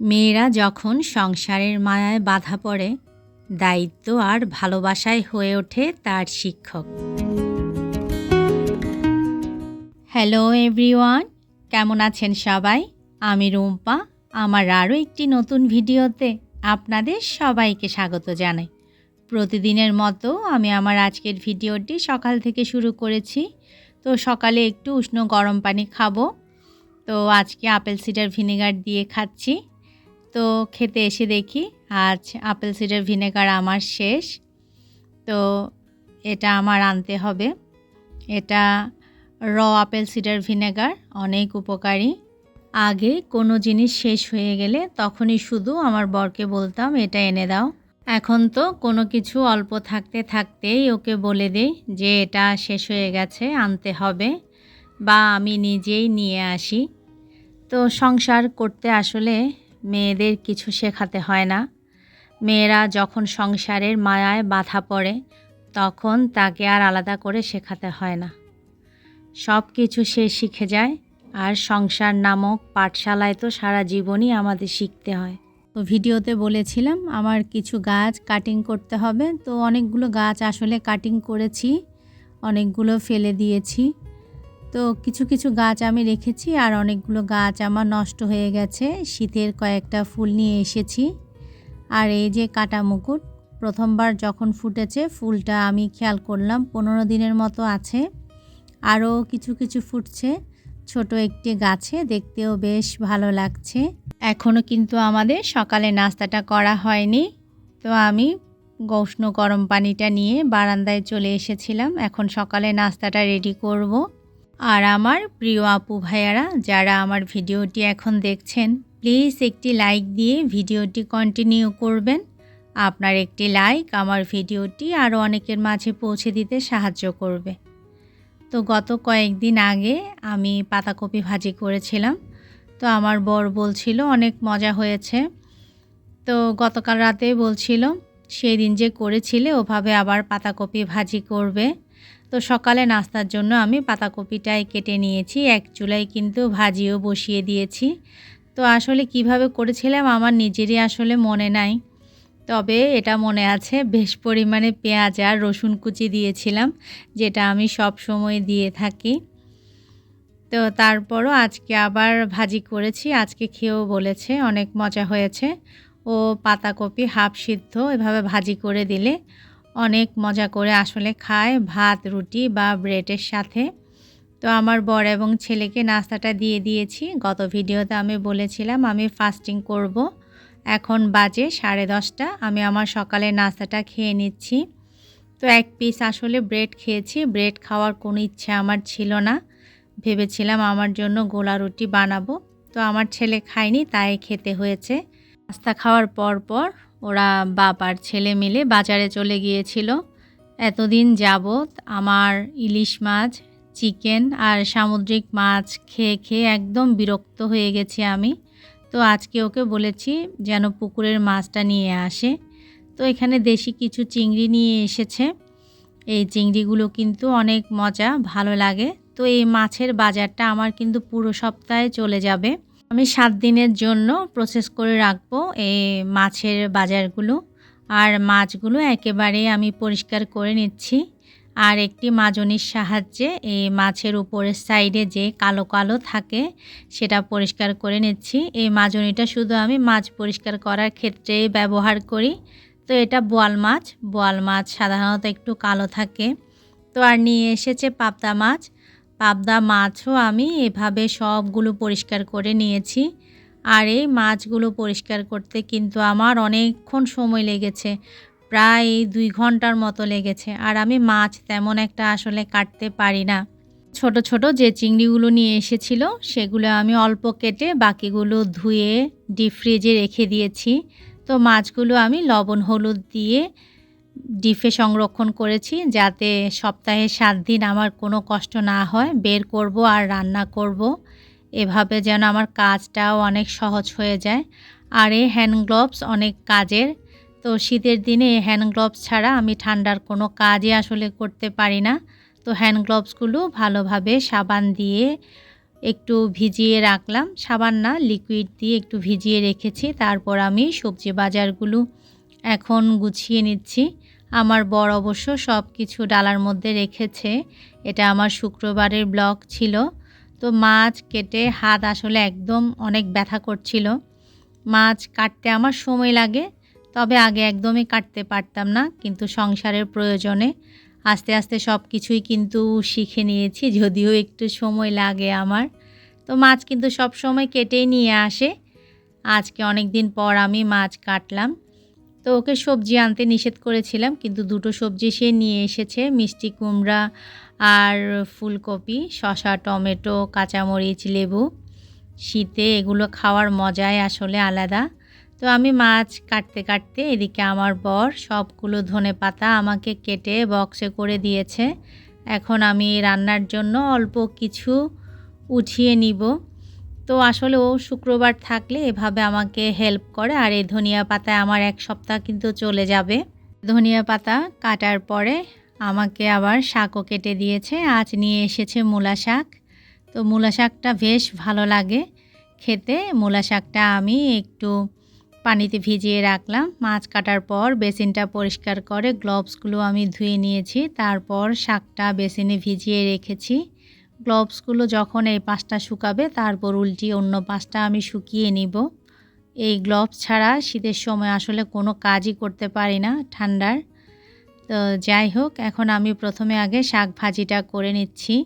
মেয়েরা যখন সংসারের মায়ায় বাধা পড়ে, দায়িত্ব আর ভালোবাসায় হয়ে ওঠে তার শিক্ষক। হ্যালো এভরিওয়ান কেমন আছেন সবাই? আমি রুম্পা, আমার আরও একটি নতুন ভিডিওতে আপনাদের সবাইকে স্বাগত জানাই। প্রতিদিনের মতো আমি আমার আজকের ভিডিওটি সকাল থেকে শুরু করেছি। তো সকালে একটু উষ্ণ গরম পানি খাব। তো আজকে আপেল সিডার ভিনেগার দিয়ে খাচ্ছি। তো খেতে এসে দেখি আজ আপেল সিডার ভিনেগার আমার শেষ। তো এটা আমার আনতে হবে। এটা র আপেল সিডার ভিনেগার, অনেক উপকারী। আগে কোনো জিনিস শেষ হয়ে গেলে তখনই শুধু আমার বরকে বলতাম, এটা এনে দাও। এখন তো কোনো কিছু অল্প থাকতে থাকতেই ওকে বলে দিই যে এটা শেষ হয়ে গেছে, আনতে হবে বা আমি নিজেই নিয়ে আসি। তো সংসার করতে আসলে মেয়েদের কিছু শেখাতে হয় না। মেয়েরা যখন সংসারের মায়ায় বাধা পড়ে, তখন তাকে আর আলাদা করে শেখাতে হয় না। সব কিছু সে শিখে যায়, আর সংসার নামক পাঠশালায় তো সারা জীবনই আমাদের শিখতে হয়। তো ভিডিওতে বলেছিলাম, আমার কিছু গাছ কাটিং করতে হবে। তো অনেকগুলো গাছ আসলে কাটিং করেছি, অনেকগুলো ফেলে দিয়েছি। তো কিছু কিছু গাছ আমি রেখেছি আর অনেকগুলো গাছ আমার নষ্ট হয়ে গেছে। শীতের কয়েকটা ফুল নিয়ে এসেছি। আর এই যে কাটা মুকুট, প্রথমবার যখন ফুটেছে, ফুলটা আমি খেয়াল করলাম, পনেরো দিনের মতো আছে। আরও কিছু কিছু ফুটছে ছোট একটি গাছে, দেখতেও বেশ ভালো লাগছে। এখনও কিন্তু আমাদের সকালে নাস্তাটা করা হয়নি, তো আমি গৌষ্ণ গরম পানিটা নিয়ে বারান্দায় চলে এসেছিলাম। এখন সকালে নাস্তাটা রেডি করব। আর আমার প্রিয় আপু ভাইয়ারা, যারা আমার ভিডিওটি এখন দেখছেন প্লিজ একটি লাইক দিয়ে ভিডিওটি কন্টিনিউ করবেন। আপনার একটি লাইক আমার ভিডিওটি আরও অনেকের মাঝে পৌঁছে দিতে সাহায্য করবে। তো গত কয়েকদিন আগে আমি পাতাকপি ভাজি করেছিলাম। তো আমার বর বলছিল, অনেক মজা হয়েছে। তো গতকাল রাতে বলছিল সেই দিন যে করেছিলে, ওভাবে আবার পাতাকপি ভাজি করবে। তো সকালে নাস্তার জন্য আমি পাতাকপিটাই কেটে নিয়েছি, এক চুলায় কিন্তু ভাজিও বসিয়ে দিয়েছি। তো আসলে কীভাবে করেছিলাম আমার নিজেরই আসলে মনে নাই। তবে এটা মনে আছে, বেশ পরিমাণে পেঁয়াজ আর রসুন কুচি দিয়েছিলাম, যেটা আমি সব সময় দিয়ে থাকি। তো তারপরও আজকে আবার ভাজি করেছি, আজকে খেয়েও বলেছে, অনেক মজা হয়েছে। ও পাতাকপি হাফ সিদ্ধ, এভাবে ভাজি করে দিলে অনেক মজা করে আসলে খায় ভাত, রুটি বা ব্রেডের সাথে। তো আমার বর এবং ছেলেকে নাস্তাটা দিয়ে দিয়েছি। গত ভিডিওতে আমি বলেছিলাম আমি ফাস্টিং করব। এখন বাজে সাড়ে দশটা। আমি আমার সকালে নাস্তাটা খেয়ে নিচ্ছি। তো এক পিস আসলে ব্রেড খেয়েছি। ব্রেড খাওয়ার কোনো ইচ্ছে আমার ছিল না। ভেবেছিলাম আমার জন্য গোলা রুটি বানাবো। তো আমার ছেলে খায়নি, তাই খেতে হয়েছে। নাস্তা খাওয়ার পর পর ওরা বাবার ছেলে মিলে বাজারে চলে গিয়েছিল। এতদিন যাবৎ আমার ইলিশ মাছ, চিকেন আর সামুদ্রিক মাছ খেয়ে খেয়ে একদম বিরক্ত হয়ে গেছি আমি। তো আজকে ওকে বলেছি যেন পুকুরের মাছটা নিয়ে আসে। তো এখানে দেশি কিছু চিংড়ি নিয়ে এসেছে। এই চিংড়িগুলো কিন্তু অনেক মজা, ভালো লাগে। তো এই মাছের বাজারটা আমার কিন্তু পুরো সপ্তাহে চলে যাবে। আমি সাত দিনের জন্য প্রসেস করে রাখব এই মাছের বাজারগুলো। আর মাছগুলো একেবারে আমি পরিষ্কার করে নিচ্ছি। আর একটি মাজনির সাহায্যে এই মাছের উপরের সাইডে যে কালো কালো থাকে, সেটা পরিষ্কার করে নিচ্ছি। এই মাজনিটা শুধু আমি মাছ পরিষ্কার করার ক্ষেত্রে ব্যবহার করি। তো এটা বোয়াল মাছ। বোয়াল মাছ সাধারণত একটু কালো থাকে। তো আর নিয়ে এসেছে পাবদা মাছ। পাবদা মাছও আমি এভাবে সবগুলো পরিষ্কার করে নিয়েছি। আর এই মাছগুলো পরিষ্কার করতে কিন্তু আমার অনেকক্ষণ সময় লেগেছে। প্রায় দুই ঘণ্টার মতো লেগেছে। আর আমি মাছ তেমন একটা আসলে কাটতে পারি না। ছোট ছোট যে চিংড়িগুলো নিয়ে এসেছিল, সেগুলো আমি অল্প কেটে বাকিগুলো ধুয়ে ডিপ ফ্রিজে রেখে দিয়েছি। তো মাছগুলো আমি লবণ, হলুদ দিয়ে ডিপে সংরক্ষণ করেছি যাতে সপ্তাহে সাত দিন আমার কোনো কষ্ট না হয়। বের করব আর রান্না করব। এভাবে যেন আমার কাজটাও অনেক সহজ হয়ে যায়। আর এই হ্যান্ড গ্লোভস অনেক কাজের। তো শীতের দিনে এই হ্যান্ড গ্লোভস ছাড়া আমি ঠান্ডার কোনো কাজই আসলে করতে পারি না। তো হ্যান্ড গ্লোভসগুলো ভালোভাবে সাবান দিয়ে একটু ভিজিয়ে রাখলাম। সাবান না, লিকুইড দিয়ে একটু ভিজিয়ে রেখেছি। তারপর আমি সবজি বাজারগুলো এখন গুছিয়ে নিচ্ছি। আমার বর অবশ্য সব কিছু ডালার মধ্যে রেখেছে। এটা আমার শুক্রবারের ব্লগ ছিল। তো মাছ কেটে হাত আসলে একদম অনেক ব্যথা করছিল। মাছ কাটতে আমার সময় লাগে, তবে আগে একদমই কাটতে পারতাম না, কিন্তু সংসারের প্রয়োজনে আস্তে আস্তে সব কিছুই কিন্তু শিখে নিয়েছি, যদিও একটু সময় লাগে আমার। তো মাছ কিন্তু সব সময় কেটেই নিয়ে আসে। আজকে অনেক দিন পর আমি মাছ কাটলাম। তো ওকে সবজি আনতে নিষেধ করেছিলাম, কিন্তু দুটো সবজি সে নিয়ে এসেছে, মিষ্টি কুমড়া আর ফুলকপি, শসা, টমেটো, কাঁচামরিচ, লেবু। শীতে এগুলো খাওয়ার মজাই আসলে আলাদা। তো আমি মাছ কাটতে কাটতে এদিকে আমার বর সবগুলো ধনে পাতা আমাকে কেটে বক্সে করে দিয়েছে। এখন আমি রান্নার জন্য অল্প কিছু উঠিয়ে নিব। তো আসলে ও শুক্রবার থাকলে এভাবে আমাকে হেল্প করে, আর এই ধনিয়া পাতায় আমার এক সপ্তাহ কিন্তু চলে যাবে। ধনিয়া পাতা কাটার পরে আমাকে আবার শাকও কেটে দিয়েছে, আজ নিয়ে এসেছে মূলা শাক। তো মূলা শাকটা বেশ ভালো লাগে খেতে। মূলা শাকটা আমি একটু পানিতে ভিজিয়ে রাখলাম। মাছ কাটার পর বেসিনটা পরিষ্কার করে গ্লোভসগুলো আমি ধুয়ে নিয়েছি। তারপর শাকটা বেসিনে ভিজিয়ে রেখেছি। গ্লোভসগুলো যখন এই পাশটা শুকাবে, তারপর উল্টি অন্য পাশটা আমি শুকিয়ে নিব। এই গ্লোভস ছাড়া শীতের সময় আসলে কোনো কাজই করতে পারি না ঠান্ডার। তো যাই হোক, এখন আমি প্রথমে আগে শাক ভাজিটা করে নিচ্ছি।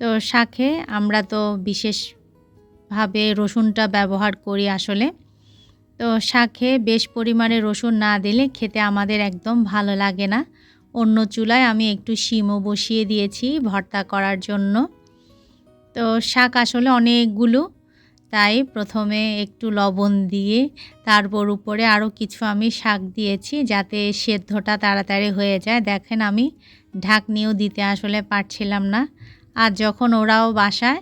তো শাকে আমরা তো বিশেষভাবে রসুনটা ব্যবহার করি আসলে। তো শাকে বেশ পরিমাণে রসুন না দিলে খেতে আমাদের একদম ভালো লাগে না। অন্য চুলায় আমি একটু শিমও বসিয়ে দিয়েছি ভর্তা করার জন্য। তো শাক আসলে অনেকগুলো, তাই প্রথমে একটু লবণ দিয়ে তারপর উপরে আরও কিছু আমি শাক দিয়েছি যাতে সেদ্ধটা তাড়াতাড়ি হয়ে যায়। দেখেন আমি ঢাকনিও দিতে আসলে পারছিলাম না। আর যখন ওরাও বাসায়,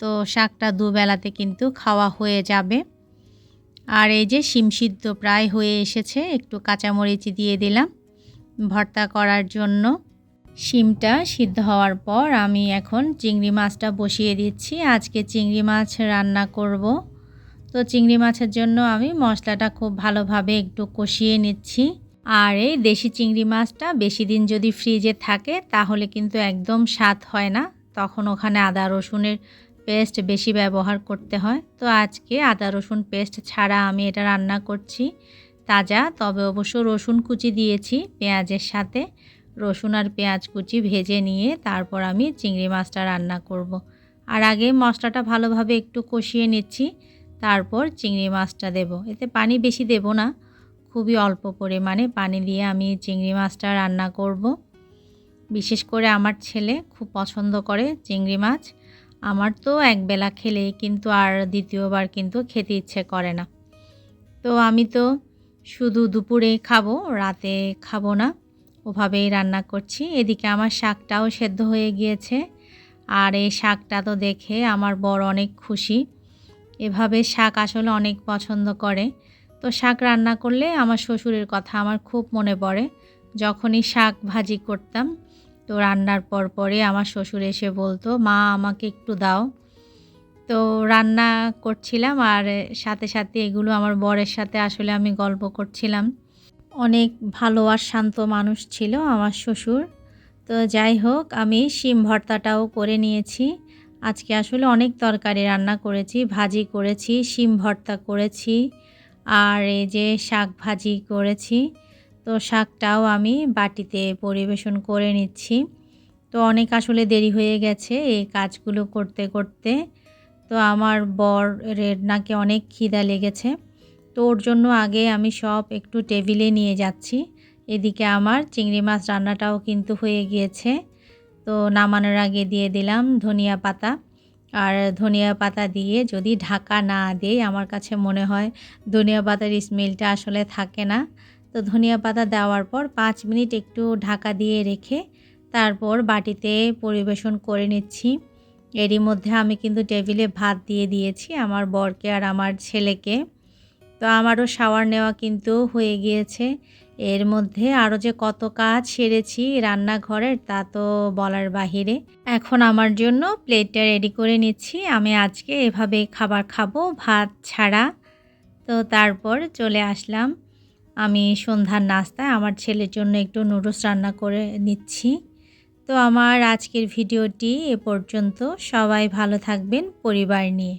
তো শাকটা দুবেলাতে কিন্তু খাওয়া হয়ে যাবে। আর এই যে শিম সিদ্ধ প্রায় হয়ে এসেছে, একটু কাঁচামরিচ দিয়ে দিলাম। ভর্তা করার জন্য। শিমটা সিদ্ধ হওয়ার পর আমি এখন চিংড়ি মাছটা বসিয়ে দিচ্ছি। আজকে চিংড়ি মাছ রান্না করব। তো চিংড়ি মাছের জন্য আমি মশলাটা খুব ভালোভাবে একটু কষিয়ে নিচ্ছি। আর এই দেশি চিংড়ি মাছটা বেশি দিন যদি ফ্রিজে থাকে তাহলে কিন্তু একদম স্বাদ হয় না। তখন ওখানে আদা রসুনের পেস্ট বেশি ব্যবহার করতে হয়। তো আজকে আদা রসুন পেস্ট ছাড়া আমি এটা রান্না করছি। তাজা, তবে অবশ্য রসুন কুচি দিয়েছি পেঁয়াজের সাথে রসুন আর পেঁয়াজ কুচি ভেজে নিয়ে তারপর আমি চিংড়ি মাছটা রান্না করব। আর আগে মশলাটা ভালোভাবে একটু কষিয়ে নিচ্ছি, তারপর চিংড়ি মাছটা দেব এতে পানি বেশি দেব না, খুবই অল্প পরিমাণে পানি দিয়ে আমি চিংড়ি মাছটা রান্না করব। বিশেষ করে আমার ছেলে খুব পছন্দ করে চিংড়ি মাছ আমার তো একবেলা খেলে কিন্তু আর দ্বিতীয়বার কিন্তু খেতে ইচ্ছে করে না তো আমি তো শুধু দুপুরে খাব, রাতে খাব না। ওভাবেই রান্না করছি। এদিকে আমার শাকটাও সেদ্ধ হয়ে গিয়েছে। আর এই শাকটা তো দেখে আমার বড় অনেক খুশি। এভাবে শাক আসলে অনেক পছন্দ করে। তো শাক রান্না করলে আমার শ্বশুরের কথা আমার খুব মনে পড়ে। যখনই শাক ভাজি করতাম, তো রান্নার পর পরে আমার শ্বশুর এসে বলতো, মা, আমাকে একটু দাও। তো রান্না করছিলাম আর সাথে সাথে এগুলো আমার বরের সাথে আসলে আমি গল্প করছিলাম। অনেক ভালো আর শান্ত মানুষ ছিল আমার শ্বশুর। তো যাই হোক, আমি শিম ভর্তাটাও করে নিয়েছি। আজকে আসলে অনেক তরকারি রান্না করেছি, ভাজি করেছি, শিম ভর্তা করেছি আর এই যে শাক ভাজি করেছি। তো শাকটাও আমি বাটিতে পরিবেশন করে নিচ্ছি। তো অনেক আসলে দেরি হয়ে গেছে এই কাজগুলো করতে করতে। তো আমার বরের নাকি অনেক খিদা লেগেছে। তো ওর জন্য আগে আমি সব একটু টেবিলে নিয়ে যাচ্ছি। এদিকে আমার চিংড়ি মাছ রান্নাটাও কিন্তু হয়ে গিয়েছে। তো নামানোর আগে দিয়ে দিলাম ধনিয়া পাতা। আর ধনিয়া পাতা দিয়ে যদি ঢাকা না দেয় আমার কাছে মনে হয় ধনিয়া পাতার স্মেলটা আসলে থাকে না। তো ধনিয়া পাতা দেওয়ার পর পাঁচ মিনিট একটু ঢাকা দিয়ে রেখে তারপর বাটিতে পরিবেশন করে নিচ্ছি। এরই মধ্যে আমি কিন্তু টেবিলে ভাত দিয়ে দিয়েছি আমার বরকে আর আমার ছেলেকে। তো আমারও শাওয়ার নেওয়া কিন্তু হয়ে গিয়েছে। এর মধ্যে আরও যে কত কাজ সেরেছি রান্নাঘরের তা তো বলার বাহিরে। এখন আমার জন্য প্লেটটা রেডি করে নিচ্ছি। আমি আজকে এভাবে খাবার খাব, ভাত ছাড়া। তো তারপর চলে আসলাম। আমি সন্ধ্যার নাস্তায় আমার ছেলের জন্য একটু নুডলস রান্না করে নিচ্ছি। তো আমার আজকের ভিডিওটি এ পর্যন্ত। সবাই ভালো থাকবেন পরিবার নিয়ে।